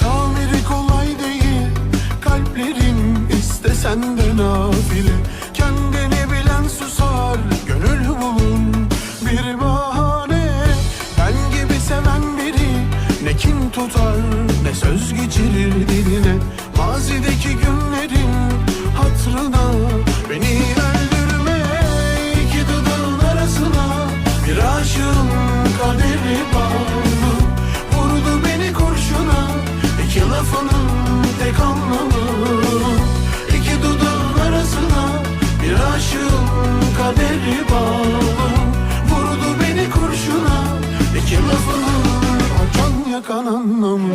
Tamiri kolay değil Kalplerin istesen de nafile. Kendini bilen susar Gönül bulun bir bahane. Ben gibi seven biri Ne kin tutar Ne söz geçirir diline. Mazideki günlerin Hatrına Beni öldürme iki dudağın arasına Bir aşığın kaderi anlamı İki dudağın arasına bir aşığın kaderi bağlı. Vurdu beni kurşuna iki lafının can yakan anlamı